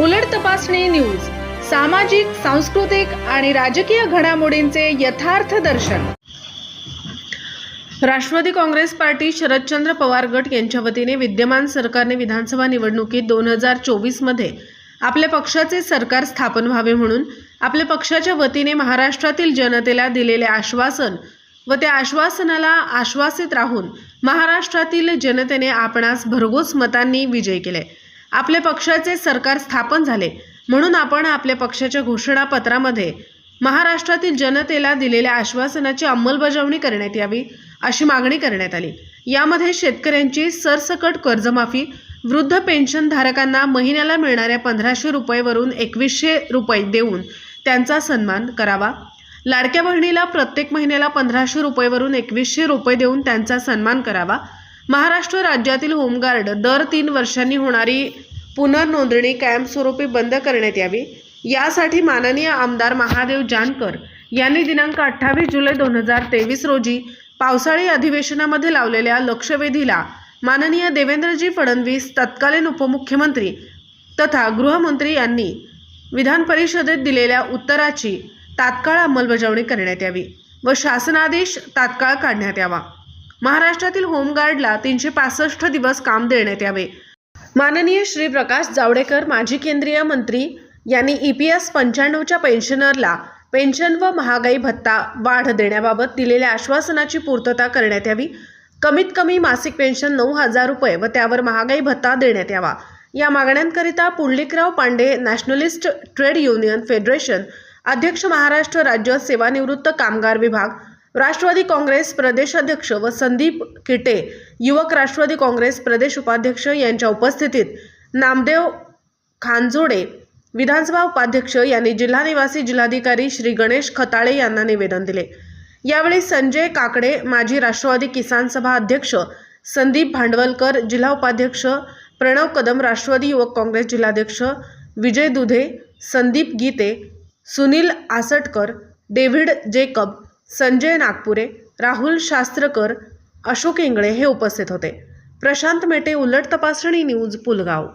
उलट तपासणी न्यूज सामाजिक सांस्कृतिक आणि राजकीय घडामोडींचे यथार्थ दर्शन. राष्ट्रवादी काँग्रेस पार्टी शरदचंद्र पवार गट यांच्या वतीने विद्यमान सरकारने विधानसभा निवडणुकीत दोन हजार चोवीसमध्ये आपल्या पक्षाचे सरकार स्थापन व्हावे म्हणून आपल्या पक्षाच्या वतीने महाराष्ट्रातील जनतेला दिलेले आश्वासन व त्या आश्वासनाला आश्वासित राहून महाराष्ट्रातील जनतेने आपणास भरघोस मतांनी विजय केले. आपल्या पक्षाचे सरकार स्थापन झाले. म्हणून आपण आपल्या पक्षाच्या घोषणापत्रामध्ये महाराष्ट्रातील जनतेला दिलेल्या आश्वासनाची अंमलबजावणी करण्यात यावी अशी मागणी करण्यात आली. यामध्ये शेतकऱ्यांची सरसकट कर्जमाफी वृद्ध पेन्शनधारकांना महिन्याला मिळणाऱ्या पंधराशे रुपयेवरून एकवीसशे रुपये देऊन त्यांचा सन्मान करावा. लाडक्या बहिणीला प्रत्येक महिन्याला पंधराशे रुपयेवरून एकवीसशे रुपये देऊन त्यांचा सन्मान करावा. महाराष्ट्र राज्यातील होमगार्ड दर तीन वर्षांनी होणारी पुनर्नोंदणी कायमस्वरूपी बंद करण्यात यावी. यासाठी माननीय आमदार महादेव जानकर यांनी दिनांक अठ्ठावीस जुलै दोन हजार तेवीस रोजी पावसाळी अधिवेशनामध्ये लावलेल्या लक्षवेधीला माननीय देवेंद्रजी फडणवीस तत्कालीन उपमुख्यमंत्री तथा गृहमंत्री यांनी विधान परिषदेत दिलेल्या उत्तराची तात्काळ अंमलबजावणी करण्यात यावी व शासनादेश तात्काळ काढण्यात यावा. महाराष्ट्रातील होमगार्डला तीनशे पासष्ट दिवस काम देण्यात यावे. माननीय श्री प्रकाश जावडेकर माजी केंद्रीय मंत्री यांनी ई पी एस पंच्याण्णवच्या पेन्शनरला पेन्शन व महागाई भत्ता वाढ देण्याबाबत दिलेल्या आश्वासनाची पूर्तता करण्यात यावी. कमीत कमी मासिक पेन्शन नऊ हजार रुपये व त्यावर महागाई भत्ता देण्यात यावा. या मागण्यांकरिता Pundlikrao Pande nationalist trade union federation अध्यक्ष महाराष्ट्र राज्य सेवानिवृत्त कामगार विभाग राष्ट्रवादी काँग्रेस प्रदेशाध्यक्ष व संदीप किटे युवक राष्ट्रवादी काँग्रेस प्रदेश उपाध्यक्ष यांच्या उपस्थितीत नामदेव खानजोडे विधानसभा उपाध्यक्ष यांनी जिल्हा निवासी जिल्हाधिकारी श्री गणेश खताळे यांना निवेदन दिले. यावेळी संजय काकडे माजी राष्ट्रवादी किसान सभा अध्यक्ष संदीप भांडवलकर जिल्हा उपाध्यक्ष प्रणव कदम राष्ट्रवादी युवक काँग्रेस जिल्हाध्यक्ष विजय दुधे संदीप गीते सुनील आसटकर डेव्हिड जेकब संजय नागपुरे राहुल शास्त्रकर अशोक इंगळे हे उपस्थित होते. प्रशांत मेटे उलट तपासणी न्यूज पुलगाव.